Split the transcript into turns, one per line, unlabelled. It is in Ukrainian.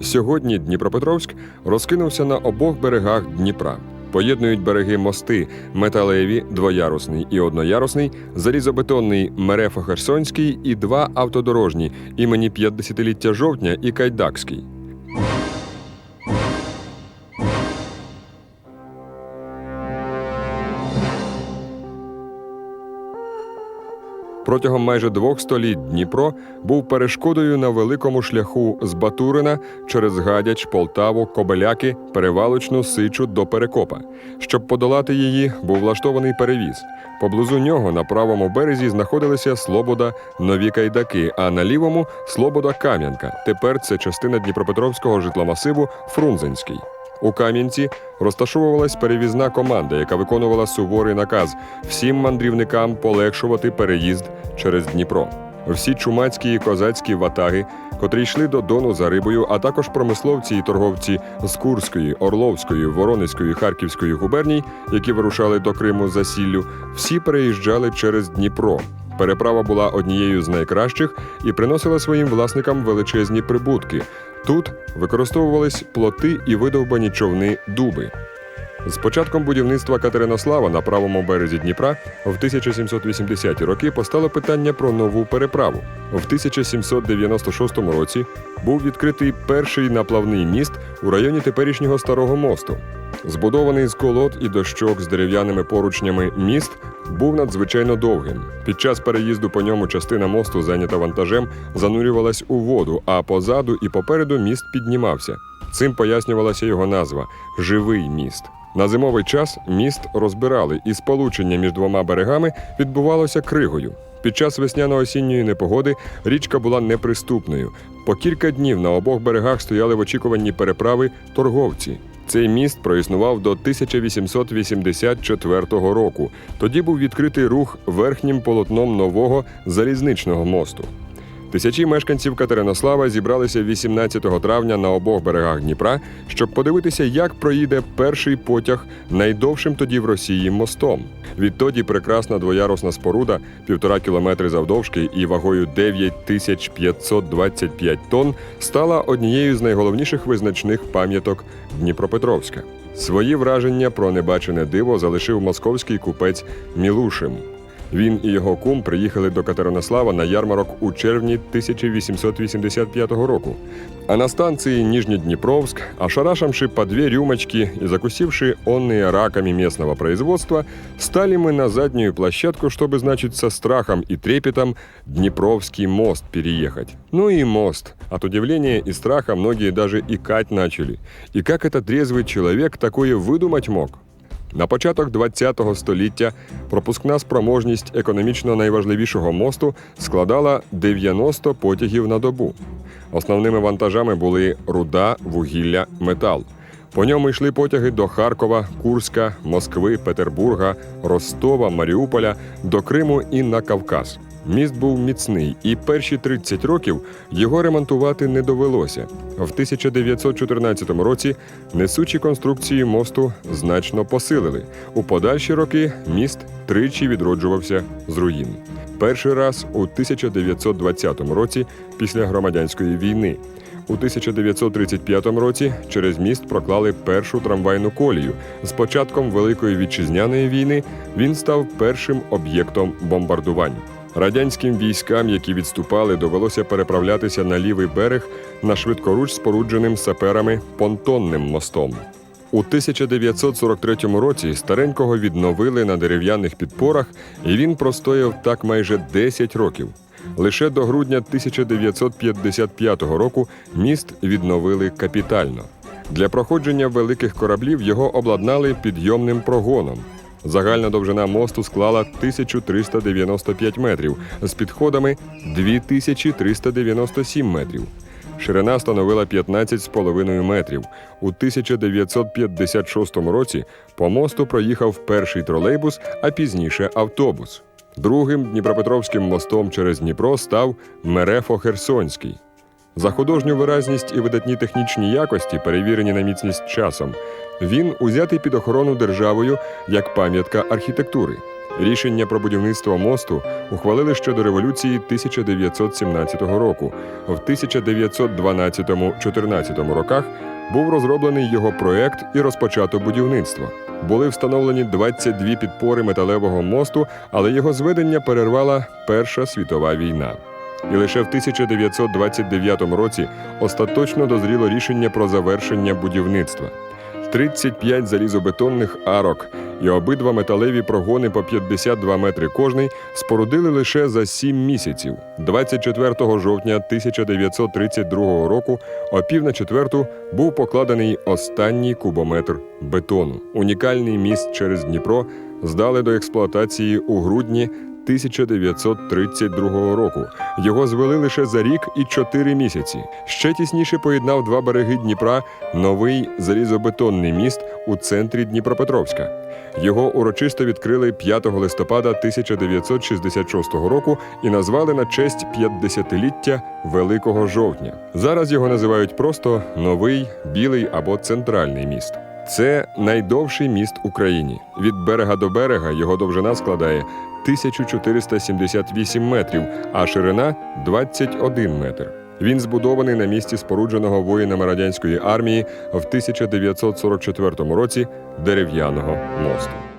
Сьогодні Дніпропетровськ розкинувся на обох берегах Дніпра. Поєднують береги мости металеві, двоярусний і одноярусний, залізобетонний Мерефо-Херсонський і два автодорожні імені 50-ліття жовтня і Кайдакський. Протягом майже двох століть Дніпро був перешкодою на великому шляху з Батурина через Гадяч, Полтаву, Кобеляки, Перевалочну, Сичу до Перекопа. Щоб подолати її, був влаштований перевіз. Поблизу нього на правому березі знаходилися Слобода, Нові Кайдаки, а на лівому Слобода Кам'янка. Тепер це частина Дніпропетровського житломасиву Фрунзенський. У Кам'янці розташовувалась перевізна команда, яка виконувала суворий наказ всім мандрівникам полегшувати переїзд через Дніпро. Всі чумацькі і козацькі ватаги, котрі йшли до Дону за рибою, а також промисловці і торговці з Курської, Орловської, Воронезької, Харківської губерній, які вирушали до Криму за сіллю, всі переїжджали через Дніпро. Переправа була однією з найкращих і приносила своїм власникам величезні прибутки. Тут використовувались плоти і видовбані човни дуби. З початком будівництва Катеринослава на правому березі Дніпра в 1780-ті роки постало питання про нову переправу. В 1796 році був відкритий перший наплавний міст у районі теперішнього старого мосту. Збудований з колод і дощок з дерев'яними поручнями міст був надзвичайно довгим. Під час переїзду по ньому частина мосту, зайнята вантажем, занурювалась у воду, а позаду і попереду міст піднімався. Цим пояснювалася його назва живий міст. На зимовий час міст розбирали, і сполучення між двома берегами відбувалося кригою. Під час весняно-осінньої непогоди річка була неприступною. По кілька днів на обох берегах стояли в очікуванні переправи торговці. Цей міст проіснував до 1884 року. Тоді був відкритий рух верхнім полотном нового залізничного мосту. Тисячі мешканців Катеринослава зібралися 18 травня на обох берегах Дніпра, щоб подивитися, як проїде перший потяг найдовшим тоді в Росії мостом. Відтоді прекрасна двоярусна споруда, півтора кілометри завдовжки і вагою 9525 тонн, стала однією з найголовніших визначних пам'яток Дніпропетровська. Свої враження про небачене диво залишив московський купець Мілушин. Він і його кум приїхали до Катеринослава на ярмарок у червні 1885 року. А на станции Нижнеднепровск, ошарашивши по две рюмочки и закусивши онные раками местного производства, стали мы на заднюю площадку, чтобы, значит, со страхом и трепетом Днепровский мост переехать. Ну и мост. От удивления и страха многие даже икать начали. И как этот трезвый человек такое выдумать мог? На початок ХХ століття пропускна спроможність економічно найважливішого мосту складала 90 потягів на добу. Основними вантажами були руда, вугілля, метал. По ньому йшли потяги до Харкова, Курська, Москви, Петербурга, Ростова, Маріуполя, до Криму і на Кавказ. Міст був міцний, і перші 30 років його ремонтувати не довелося. В 1914 році несучі конструкції мосту значно посилили. У подальші роки міст тричі відроджувався з руїн. Перший раз у 1920 році після громадянської війни. У 1935 році через міст проклали першу трамвайну колію. З початком Великої вітчизняної війни він став першим об'єктом бомбардувань. Радянським військам, які відступали, довелося переправлятися на лівий берег на швидкоруч спорудженим саперами понтонним мостом. У 1943 році старенького відновили на дерев'яних підпорах, і він простояв так майже 10 років. Лише до грудня 1955 року міст відновили капітально. Для проходження великих кораблів його обладнали підйомним прогоном. Загальна довжина мосту склала 1395 метрів з підходами 2397 метрів. Ширина становила 15,5 метрів. У 1956 році по мосту проїхав перший тролейбус, а пізніше автобус. Другим Дніпропетровським мостом через Дніпро став Мерефо-Херсонський. За художню виразність і видатні технічні якості, перевірені на міцність часом, він узятий під охорону державою як пам'ятка архітектури. Рішення про будівництво мосту ухвалили ще до революції 1917 року. В 1912-14 роках був розроблений його проект і розпочато будівництво. Були встановлені 22 підпори металевого мосту, але його зведення перервала Перша світова війна. І лише в 1929 році остаточно дозріло рішення про завершення будівництва. 35 залізобетонних арок і обидва металеві прогони по 52 метри кожний спорудили лише за 7 місяців. 24 жовтня 1932 року о пів на четверту був покладений останній кубометр бетону. Унікальний міст через Дніпро здали до експлуатації у грудні 1932 року. Його звели лише за рік і чотири місяці. Ще тісніше поєднав два береги Дніпра новий залізобетонний міст у центрі Дніпропетровська. Його урочисто відкрили 5 листопада 1966 року і назвали на честь 50-ліття Великого жовтня. Зараз його називають просто новий білий або центральний міст. Це найдовший міст в Україні. Від берега до берега його довжина складає 1478 метрів, а ширина 21 метр. Він збудований на місці спорудженого воїнами радянської армії в 1944 році дерев'яного мосту.